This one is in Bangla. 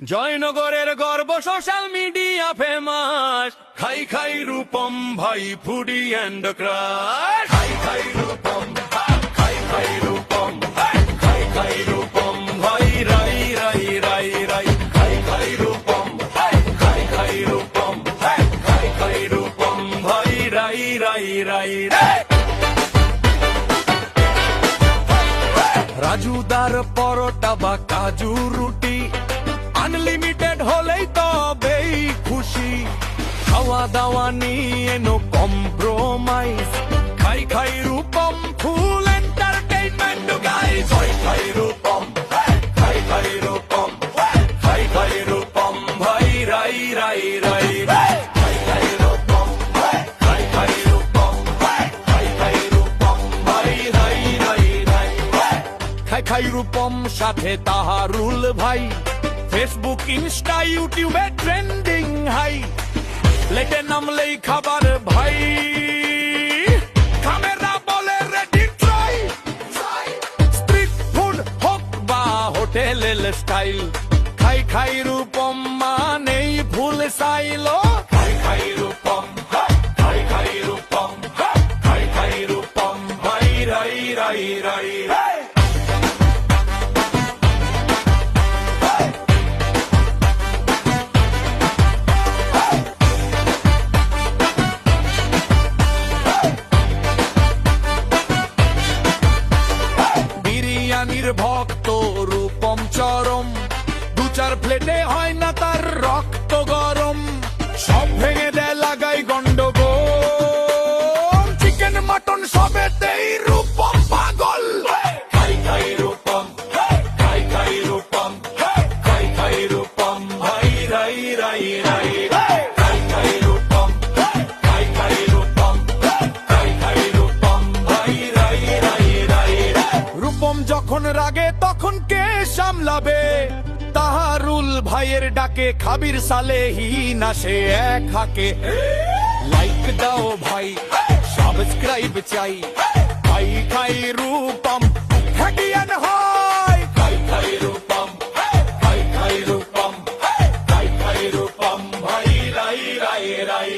জয়নগরের গর্ব সোশ্যাল মিডিয়া ফেমাস খাই খাই রূপম ভাই ফুডি অ্যান্ড ক্রাশ খাই খাই রূপম, খাই খাই রূপম, খাই খাই রূপম ভাই, রাই রাই রাই রাই। খাই খাই রূপম, খাই খাই রূপম, খাই খাই রূপম ভাই, রাই রাই রাই রাই রাজুদার পরোটা বা কাজু রুটি আনলিমিটেড হলেই তবেই খুশি। খাওয়া দাওয়া নিয়ে নো কম্প্রোমাইজ খাই খাই রূপম ফুল এন্টারটেইনমেন্ট গাইস খাই খাই রূপম খাই খাই রূপম খাই খাই রূপম ভাই রাই রাই রাই খাই খাই রূপম খাই খাই রূপম খাই খাই রূপম ভাই রাই রাই রাই। খাই খাই রূপম সাথে তাহারুল ভাই। ফেসবুক ইনস্টা ইউটিউবে ট্রেন্ডিং হাই লেটে নামলেই খাবার ভাই। খামেরা বলে রেডি ট্রাই স্ট্রিট ফুড হোক বা হোটেলের স্টাইল খাই খাই রূপম মানেই ভুল সাইলো প্লেটে হয় না তার রক্ত গরম। সব ভেঙে দেয় লাগাই গন্ডগোল। চিকেন মাটন সবেতেই রূপম পাগল। খাই খাই রূপম। খাই খাই রূপম। খাই খাই রূপম। ভাই রাই রাই রাই। খাই খাই রূপম। খাই খাই রূপম। খাই খাই রূপম। ভাই রাই রাই রাই। রূপম যখন রাগে তখন কে সামলাবে? তাহারুল ভাইয়ের ডাকে খাবির সালেহীন আসে এক হাকে। লাইক দাও ভাই সাবস্ক্রাইব চাই। খাই খাই রূপম হ্যাকিয়ান হয়। খাই খাই রূপম, খাই খাই রূপম, খাই খাই রূপম ভাই, রাই রাই রাই।